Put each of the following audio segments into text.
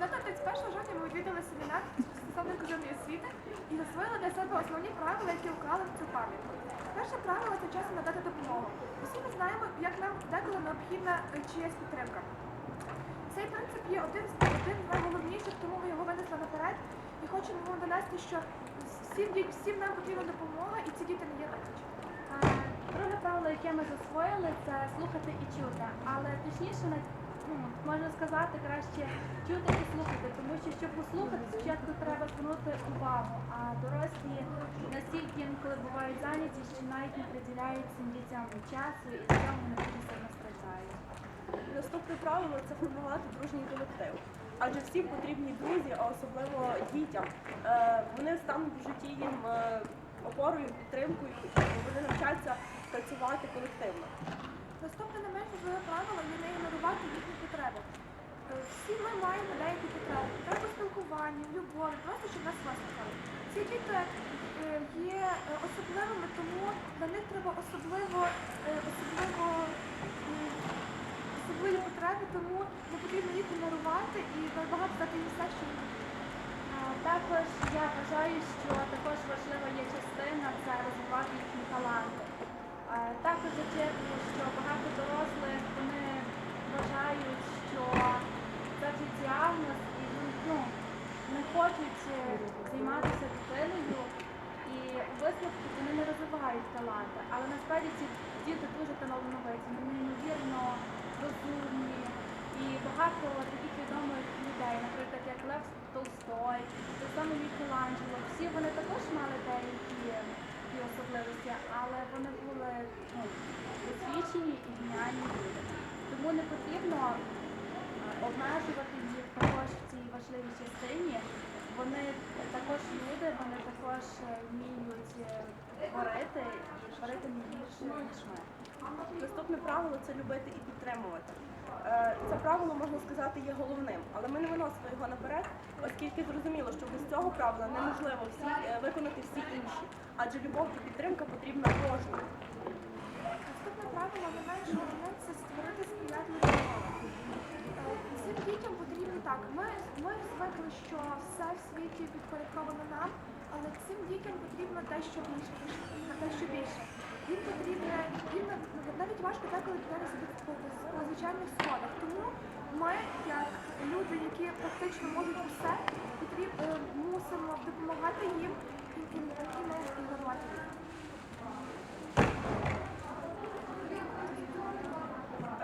30-31 жовтня ми відвідали семінар стосовно інклюзивної освіти і засвоїли для себе основні правила, які вклали в цю пам'ятку. Перше правило це часом надати допомогу. Усі ми знаємо, як нам деколи необхідна е, чиясь підтримка. Цей принцип є один з один з найголовніших, тому ми його винесли наперед і хочемо донести, що всім, всім нам потрібна допомога, і ці діти не є виключенням. Друге правило, яке ми засвоїли, це слухати і чути. Але точніше, ну, можна сказати, краще чути і слухати, тому що щоб послухати, спочатку треба звернути увагу, а дорослі настільки інколи бувають зайняті, що навіть не приділяють цим дітям часу і цьому вони дуже сильно страждають. Наступне правило це формувати дружній колектив. Адже всім потрібні друзі, а особливо дітям. Е, Вони стануть в житті їм е, опорою, підтримкою, і вони навчаться працювати колективно. Наступне не менш важливе правило є не ігнорувати їхні потреби. Е, Всі ми маємо деякі потреби. Потреби спілкування, любові, просто щоб нас вислухали. Ці діти е, є е, особливими, тому для них треба особливо, особливо особливі потреби, тому не потрібно їх ігнорувати і набагато дати їм все, що Також я вважаю, що також важлива є частина це розвивати їхні таланти. А, Також зачепимо, що багато дорослих вони вважають, що це вже діагноз і ну, не хочуть е, займатися дитиною. І у висновку вони не розвивають таланти. Але насправді ці діти дуже талановиті, вони неймовірно розумні. І багато таких відомих людей, наприклад, як Лев Толстой, так само Мікеланджело, всі вони також мали деякі такі особливості, але вони були ну, досвідчені і геніальні люди. Тому не потрібно е, обмежувати їх також в цій важливій частині. Вони також люди, вони також е, вміють е, творити і творити не більше, ніж ми. Наступне правило це любити і підтримувати. Е, Це правило, можна сказати, є головним, але ми не виносимо його наперед, оскільки зрозуміло, що без цього правила неможливо всі, е, виконати всі інші. Адже любов і підтримка потрібна кожному. Наступне правило не менш головне це створити сприятливі умови. Е, Цим дітям потрібно так. Ми, ми звикли, що все в світі підпорядковано нам, але цим дітям потрібно дещо більше, дещо більше. Їм потрібно, навіть важко деколи піднятися по, звичайних сходах. Тому ми, як люди, які практично можуть усе, потріб, е, мусимо допомагати їм і, і, і не ігнорувати їх.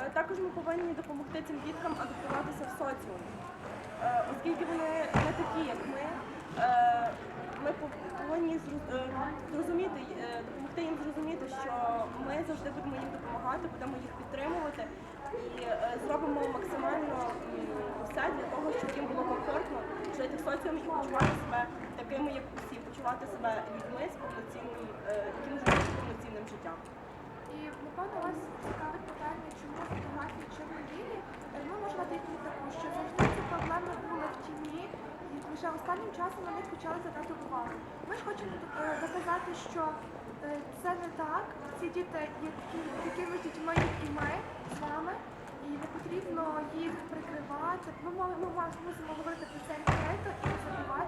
Е, Також ми повинні допомогти цим діткам адаптуватися в соціум, Е, оскільки вони не такі, як ми. Ми повинні зрозуміти, допомогти їм зрозуміти, що ми завжди будемо їм допомагати, будемо їх підтримувати і е, зробимо максимально все для того, щоб їм було комфортно жити в соціумі і почувати себе такими, як усі, почувати себе людьми з повноцінним, е, які можуть жити повноцінним життям. І напевно вас цікавить питання, чому фотографії чорно-білі. Е, Ми таку, що завжди ці проблеми були в тіні, і лише останнім часом них почали звертати увагу. Ми ж хочемо е, доказати, що е, це не так. Ці діти є такими ж дітьми, як і ми з вами. І не потрібно їх прикривати. Ми, можемо говорити про це відкрито і не забувати,